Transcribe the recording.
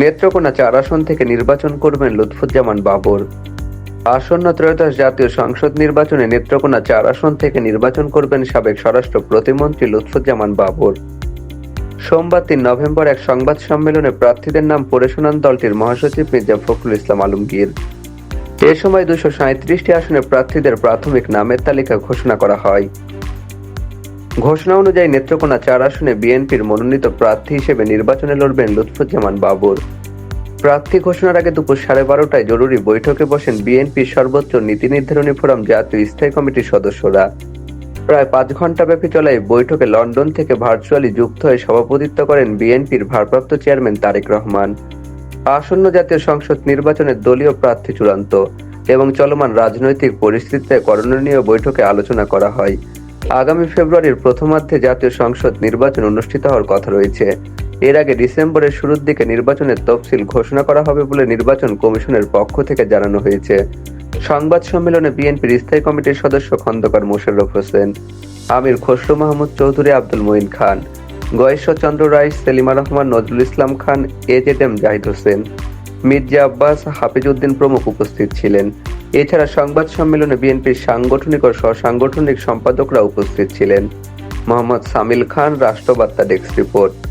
নেত্রকোনা চার আসন থেকে নির্বাচন করবেন লুৎফুজ্জামান বাবর। আসন্ন ত্রয়োদশ জাতীয় সংসদ নির্বাচনে নেত্রকোনা চার আসন থেকে নির্বাচন করবেন সাবেক স্বরাষ্ট্র প্রতিমন্ত্রী লুৎফুজ্জামান বাবর। সোমবার তিন নভেম্বর এক সংবাদ সম্মেলনে প্রার্থীদের নাম পড়ে শোনান দলটির মহাসচিব মির্জা ফখরুল ইসলাম আলমগীর। এ সময় দুশো সাঁত্রিশটি আসনে প্রার্থীদের প্রাথমিক নামের তালিকা ঘোষণা করা হয়। ঘোষণা অনুযায়ী নেত্রকোনা চার আসনে বিএনপির মনোনীত প্রার্থী হিসেবে নির্বাচনে লড়বেন লুৎফুজ্জামান বাবর। প্রার্থী ঘোষণার আগে দুপুর সাড়ে বারোটায় জরুরি বৈঠকে বসেন বিএনপির সর্বোচ্চ নীতি নির্ধারণী ফোরাম জাতীয় স্থায়ী কমিটির সদস্যরা। প্রায় পাঁচ ঘণ্টা ব্যাপী চলা এই বৈঠকে লন্ডন থেকে ভার্চুয়ালি যুক্ত হয়ে সভাপতিত্ব করেন বিএনপির ভারপ্রাপ্ত চেয়ারম্যান তারেক রহমান। আসন্ন জাতীয় সংসদ নির্বাচনের দলীয় প্রার্থী চূড়ান্ত এবং চলমান রাজনৈতিক পরিস্থিতিতে করণীয় বৈঠকে আলোচনা করা হয়। আগামী ফেব্রুয়ারির প্রথমার্ধে জাতীয় সংসদ নির্বাচন অনুষ্ঠিত হওয়ার কথা রয়েছে। এর আগে ডিসেম্বরের শুরুর দিকে নির্বাচনের তফসিল ঘোষণা করা হবে বলে নির্বাচন কমিশনের পক্ষ থেকে জানানো হয়েছে। সংবাদ সম্মেলনে বিএনপির স্থায়ী কমিটির সদস্য Khandaker Mosharraf Hossain, Amir Khasru Mahmud Chowdhury, Abdul Moin Khan Gayeshwar Chandra Roy, Selima Rahman, Nazrul Islam Khan, A Z M Zahid Hossain, Mirza Abbas Hafiz Uddin প্রমুখ উপস্থিত ছিলেন। এছাড়া সংবাদ সম্মেলনে বিএনপির সাংগঠনিক ও সাংগঠনিক সম্পাদকরা উপস্থিত ছিলেন। মোহাম্মদ সামিল খান, রাষ্ট্রবার্তা ডেস্ক রিপোর্ট।